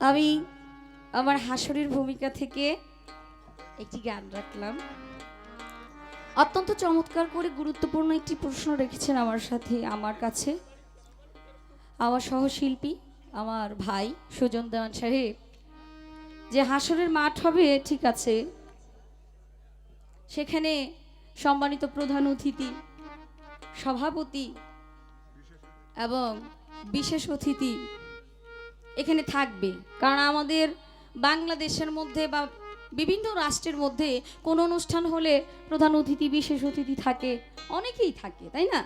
আমি আমার হাসরের ভূমিকা থেকে একটি গান রাখলাম। অত্যন্ত চমৎকার করে গুরুত্বপূর্ণ একটি প্রশ্ন রেখেছেন আমার সাথে, আমার কাছে। আমার সহশিল্পী, আমার ভাই সুজন দেওয়ান সাহেব, যে হাসরের মাঠ হবে, ঠিক আছে। সেখানে সম্মানিত প্রধান অতিথি, সভাপতি এবং বিশেষ অতিথি এখানে থাকবে। কারণ আমাদের বাংলাদেশের মধ্যে বা বিভিন্ন রাষ্ট্রের মধ্যে কোনো অনুষ্ঠান হলে প্রধান অতিথি, বিশেষ অতিথি থাকে, অনেকেই থাকে, তাই না?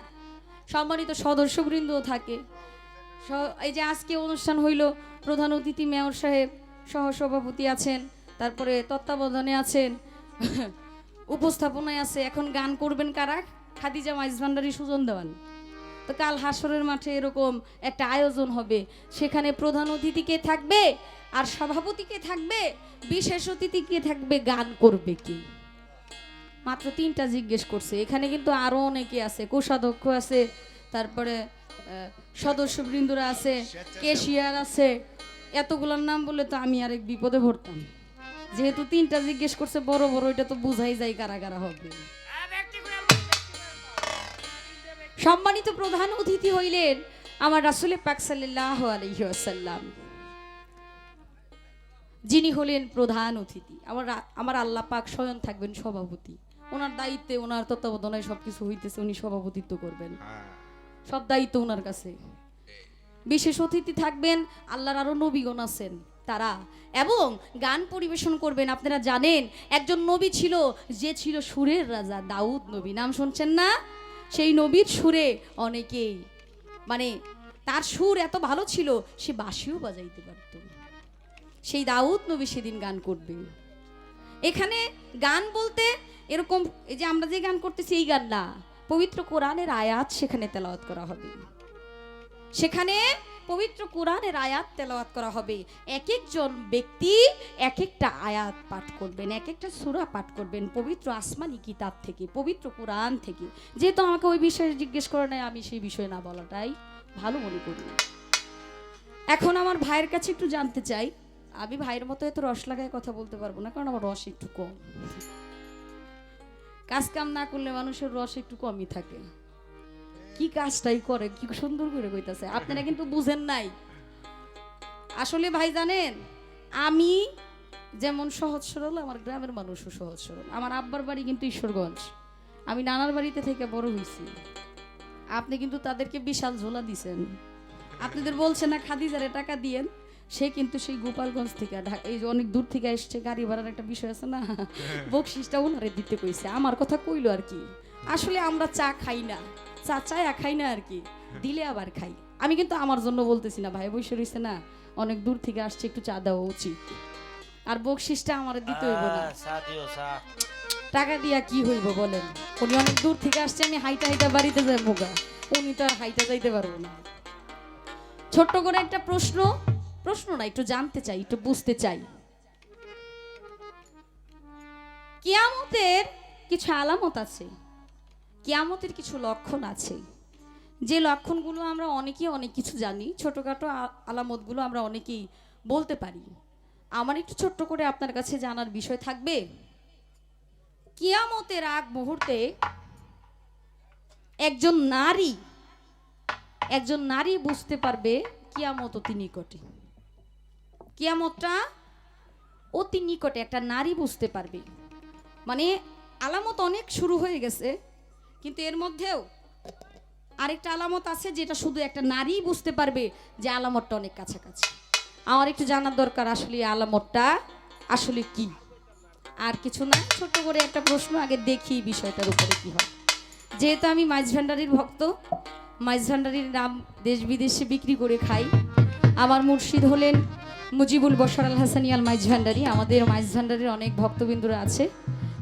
সম্মানিত সদস্যবৃন্দও থাকে। এই যে আজকে অনুষ্ঠান হইল, প্রধান অতিথি মেয়র সাহেব, সহসভাপতি আছেন, তারপরে তত্ত্বাবধানে আছেন, উপস্থাপনায় আছে। এখন গান করবেন কারা? খাদিজা মাইজ ভান্ডারী সুজন দেওয়ান। কাল হাসরের মাঠে এরকম একটা আয়োজন হবে। সেখানে প্রধান অতিথি কে থাকবে? আর সভাপতি কে থাকবে? বিশেষ অতিথি কে থাকবে? গান করবে কি? মাত্র তিনটা জিজ্ঞেস করছে। এখানে কিন্তু আরও অনেকে আছে। কোষাধ্যক্ষ আছে, তারপরে সদস্যবৃন্দরা আছে কেশিয়ার আছে। এতগুলোর নাম বলে তো আমি আরেক বিপদে পড়তাম। যেহেতু তিনটা জিজ্ঞেস করছে, বড় বড় এটা তো বুঝাই যায় কারা কারা হবে। সম্মানিত প্রধান অতিথি হইলেন আমার রাসুলে পাক সাল্লাহ আলহিহাসাল্লাম যিনি হলেন প্রধান অতিথি। আমার আমার আল্লাহ পাক স্বয়ং থাকবেন সভাপতি। ওনার দায়িত্বে ওনার তত্ত্বাবধানায় সবকিছু হইতেছে উনি সভাপতিত্ব করবেন। সব দায়িত্ব ওনার কাছে। বিশেষ অতিথি থাকবেন আল্লাহর আরও নবীগণ আছেন তারা। এবং গান পরিবেশন করবেন আপনারা জানেন একজন নবী ছিল যে ছিল সুরের রাজা দাউদ নবী। নাম শুনছেন না? সেই নবীর সুরে অনেকেই মানে তার সুর এত ভালো ছিল, সে বাসিও বাজাইতে পারত। সেই দাউদ নবী সেদিন গান করবে। এখানে গান বলতে এরকম, এই যে আমরা যে গান করতেছি এই গান না পবিত্র কোরআনের আয়াত সেখানে তেলাওয়াত করা হবে। সেখানে পবিত্র কোরআনের আয়াত তেলাওয়াত করা হবে। এক একজন ব্যক্তি এক একটা আয়াত পাঠ করবেন, এক একটা সূরা পাঠ করবেন, পবিত্র আসমানি কিতাব থেকে, পবিত্র কোরআন থেকে। যেহেতু আমাকে ওই বিষয়ে জিজ্ঞেস করে নেয় আমি সেই বিষয়ে না বলাটাই ভালো মনে করি। এখন আমার ভাইয়ের কাছে একটু জানতে চাই। আমি ভাইয়ের মতো এত রস লাগায় কথা বলতে পারব না, কারণ আমার রস একটু কম। কাজ কাম না করলে মানুষের রস একটু কমই থাকে। কি কাজটাই করে কি সুন্দর করে কইতাছে। আপনারা কিন্তু বুঝেন নাই। আসলে ভাই জানেন আমি যেমন সহজ সরল আমার গ্রামের মানুষও সহজ সরল। আমার আব্বার বাড়ি কিন্তু ঈশ্বরগঞ্জ। আমি নানার বাড়িতে থেকে বড় হয়েছি আপনি কিন্তু তাদেরকে বিশাল ঝোলা দিছেন। আপনাদের বলছে না খাদিজারে টাকা দিয়েন। সে কিন্তু সেই গোপালগঞ্জ থেকে এই যে অনেক দূর থেকে এসছে গাড়ি ভাড়ার একটা বিষয় আছে না? বকশিসটা ওনারে দিতে কইছে। আমার কথা কইলো আর কি। আসলে আমরা চা খাই না। চা চায়া খাই না আর কি দিলে আবার খাই। আমি কিন্তু আমার জন্য বলতেছি না ভাই বসে রইছে না অনেক দূর থেকে আসছে একটু চা দেওয়া উচিত। আর বকশিসটা আমার দিতে হইব না। টাকা দিয়া কি হইব বলেন? উনি অনেক দূর থেকে আসছে আমি হাইটা হাইটা বাড়িতে যাই মোগা উনি তো আর হাইটা যাইতে পারব না। ছোট্ট করে একটা প্রশ্ন প্রশ্ন না একটু জানতে চাই একটু বুঝতে চাই। কিয়ামতের কিছু আলামত আছে। কিয়ামতের কিছু লক্ষণ আছে। যে লক্ষণগুলো আমরা অনেকেই অনেক কিছু জানি, ছোটোখাটো আলামতগুলো আমরা অনেকেই বলতে পারি। আমার একটু ছোট্ট করে আপনার কাছে জানার বিষয় থাকবে। কিয়ামতের আগ মুহূর্তে একজন নারী একজন নারী বুঝতে পারবে কিয়ামত অতি নিকটে। কিয়ামতটা অতি নিকটে একটা নারী বুঝতে পারবে। মানে আলামত অনেক শুরু হয়ে গেছে কিন্তু এর মধ্যেও আরেকটা আলামত আছে যেটা শুধু একটা নারী বুঝতে পারবে যে আলামতটা অনেক কাছাকাছি। আমার একটু জানার দরকার আসলে আলামতটা আসলে কি? আর কিছু না ছোট করে একটা প্রশ্ন, আগে দেখি বিষয়টার উপরে কি হয়। যেহেতু আমি মাইজ ভান্ডারির ভক্ত, মাইজ ভান্ডারির নাম দেশ বিদেশে বিক্রি করে খাই। আমার মুর্শিদ হলেন মুজিবুল বশর আল হাসানি আল মাইজ ভান্ডারি। আমাদের মাইজ ভান্ডারির অনেক ভক্তবিন্দুরা আছে।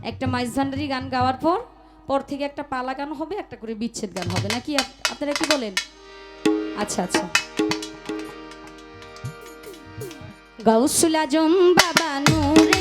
একটা মাইজ ভান্ডারি গান গাওয়ার পর পর থেকে একটা পালা গান হবে, একটা করে বিচ্ছেদ গান হবে। নাকি আপনারা কি বলেন? আচ্ছা আচ্ছা। গাউসুল আজম বাবা নূরে